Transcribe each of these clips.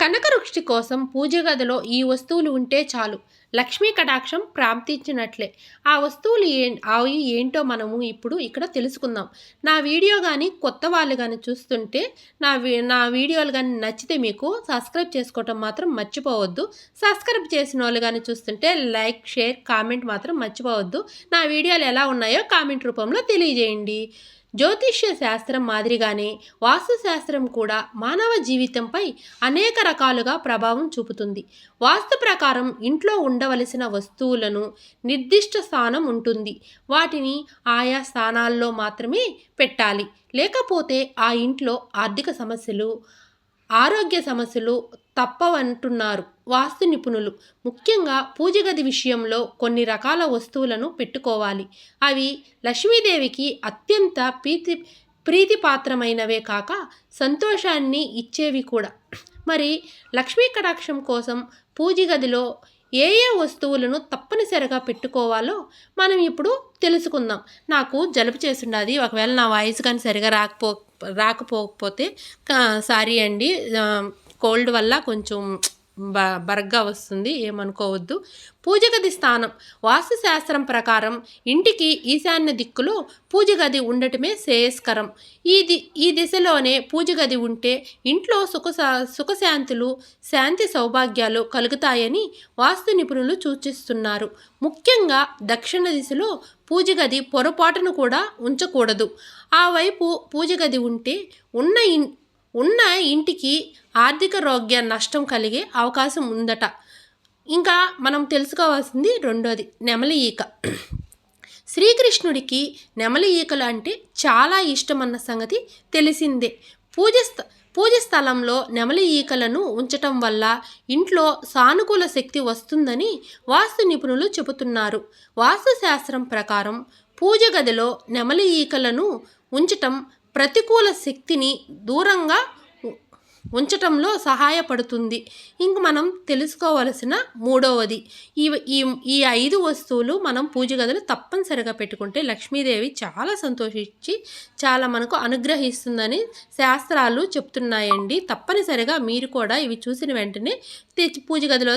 కనకవృష్టి కోసం పూజ గదిలో ఈ వస్తువులు ఉంటే చాలు. లక్ష్మీ కటాక్షం ప్రాప్తించినట్లే. ఆ వస్తువులు ఏ అవి ఏంటో మనము ఇప్పుడు ఇక్కడ తెలుసుకుందాం. నా వీడియో కానీ కొత్త వాళ్ళు కానీ చూస్తుంటే నా వీ- నా వీడియోలు కానీ నచ్చితే మీకు సబ్స్క్రైబ్ చేసుకోవటం మాత్రం మర్చిపోవద్దు. సబ్స్క్రైబ్ చేసిన వాళ్ళు కానీ చూస్తుంటే లైక్ షేర్ కామెంట్ మాత్రం మర్చిపోవద్దు. నా వీడియోలు ఎలా ఉన్నాయో కామెంట్ రూపంలో తెలియజేయండి. జ్యోతిష్య శాస్త్రం మాదిరిగానే వాస్తుశాస్త్రం కూడా మానవ జీవితంపై అనేక రకాలుగా ప్రభావం చూపుతుంది. వాస్తు ప్రకారం ఇంట్లో ఉండవలసిన వస్తువులను నిర్దిష్ట స్థానం ఉంటుంది. వాటిని ఆయా స్థానాల్లో మాత్రమే పెట్టాలి. లేకపోతే ఆ ఇంట్లో ఆర్థిక సమస్యలు ఆరోగ్య సమస్యలు తప్పవంటున్నారు. వాస్తు నిపుణులు. ముఖ్యంగా పూజ గది విషయంలో కొన్ని రకాల వస్తువులను పెట్టుకోవాలి. అవి లక్ష్మీదేవికి అత్యంత ప్రీతి ప్రీతిపాత్రమైనవే కాక సంతోషాన్ని ఇచ్చేవి కూడా. మరి లక్ష్మీ కటాక్షం కోసం పూజ గదిలో ఏ ఏ వస్తువులను తప్పనిసరిగా పెట్టుకోవాలో మనం ఇప్పుడు తెలుసుకుందాం. నాకు జలుబు చేస్తున్నది ఒకవేళ నా వాయిస్ కానీ సరిగా రాకపో రాకపోకపోతే సారీ అండి. కోల్డ్ వల్ల కొంచెం బ బరగ్గా వస్తుంది ఏమనుకోవద్దు. పూజగది స్థానం వాస్తుశాస్త్రం ప్రకారం ఇంటికి ఈశాన్య దిక్కులో పూజగది ఉండటమే శ్రేయస్కరం. ఈ ది ఈ దిశలోనే పూజగది ఉంటే ఇంట్లో సుఖ సుఖశాంతులు శాంతి సౌభాగ్యాలు కలుగుతాయని వాస్తు నిపుణులు సూచిస్తున్నారు. ముఖ్యంగా దక్షిణ దిశలో పూజగది పొరపాటును కూడా ఉంచకూడదు. ఆ వైపు పూజగది ఉంటే ఉన్న ఇన్ ఉన్న ఇంటికి ఆర్థిక రోగ్య నష్టం కలిగే అవకాశం ఉందట. ఇంకా మనం తెలుసుకోవాల్సింది రెండోది నెమలి ఈక. శ్రీకృష్ణుడికి నెమలి ఈకలు అంటే చాలా ఇష్టమన్న సంగతి తెలిసిందే. పూజ స్థ పూజ స్థలంలో నెమలి ఈకలను ఉంచటం వల్ల ఇంట్లో సానుకూల శక్తి వస్తుందని వాస్తు నిపుణులు చెబుతున్నారు. వాస్తు శాస్త్రం ప్రకారం పూజ గదిలో నెమలి ఈకలను ఉంచటం ప్రతికూల శక్తిని దూరంగా ఉంచటంలో సహాయపడుతుంది. ఇంక మనం తెలుసుకోవలసిన మూడవది ఈ ఈ ఈ ఐదు వస్తువులు మనం పూజ గదిలో తప్పనిసరిగా పెట్టుకుంటే లక్ష్మీదేవి చాలా సంతోషించి చాలా మనకు అనుగ్రహిస్తుందని శాస్త్రాలు చెప్తున్నాయండి. తప్పనిసరిగా మీరు కూడా ఇవి చూసిన వెంటనే తెచ్చి పూజ గదిలో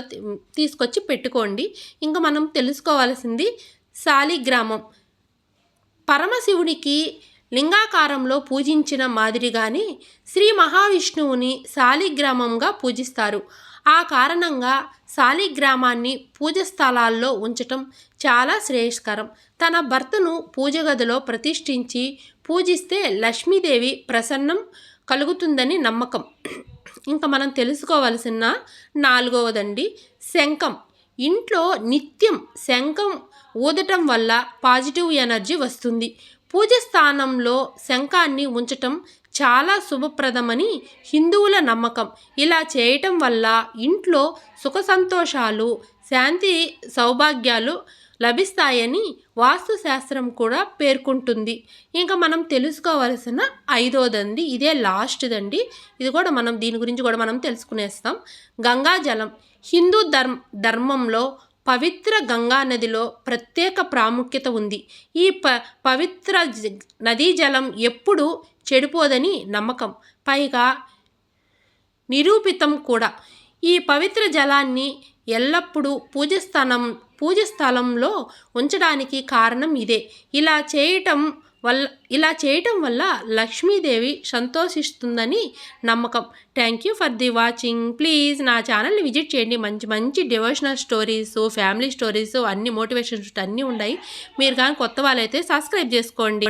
తీసుకొచ్చి పెట్టుకోండి. ఇంకా మనం తెలుసుకోవాల్సింది శాలిగ్రామం. పరమశివునికి లింగాకారంలో పూజించిన మాదిరిగానే శ్రీ మహావిష్ణువుని శాలిగ్రామంగా పూజిస్తారు. ఆ కారణంగా శాలిగ్రామాన్ని పూజ స్థలాల్లో ఉంచటం చాలా శ్రేయస్కరం. తన భర్తను పూజ గదిలో ప్రతిష్ఠించి పూజిస్తే లక్ష్మీదేవి ప్రసన్నం కలుగుతుందని నమ్మకం. ఇంకా మనం తెలుసుకోవలసిన నాలుగవదండి శంఖం. ఇంట్లో నిత్యం శంఖం ఊదటం వల్ల పాజిటివ్ ఎనర్జీ వస్తుంది. పూజ స్థానంలో శంఖాన్ని ఉంచటం చాలా శుభప్రదమని హిందువుల నమ్మకం. ఇలా చేయటం వల్ల ఇంట్లో సుఖ సంతోషాలు శాంతి సౌభాగ్యాలు లభిస్తాయని వాస్తు శాస్త్రం కూడా పేర్కొంటుంది. ఇంకా మనం తెలుసుకోవలసిన ఐదోదండి ఇదే లాస్ట్దండి ఇది కూడా మనం దీని గురించి కూడా మనం తెలుసుకునేస్తాం. గంగాజలం. హిందూ ధర్మ ధర్మంలో పవిత్ర గంగా నదిలో ప్రత్యేక ప్రాముఖ్యత ఉంది. ఈ ప పవిత్ర జ- నదీ జలం ఎప్పుడూ చెడిపోదని నమ్మకం. పైగా నిరూపితం కూడా. ఈ పవిత్ర జలాన్ని ఎల్లప్పుడూ పూజస్థానం పూజ స్థలంలో ఉంచడానికి కారణం ఇదే. ఇలా చేయటం వల్ల ఇలా చేయటం వల్ల లక్ష్మీదేవి సంతోషిస్తుందని నమ్మకం. Thank you for the watching please నా ఛానల్ని విజిట్ చేయండి. మంచి మంచి డివోషనల్ స్టోరీస్ ఫ్యామిలీ స్టోరీస్ అన్ని మోటివేషన్స్ అన్నీ ఉన్నాయి. మీరు కానీ కొత్త వాళ్ళైతే సబ్స్క్రైబ్ చేసుకోండి.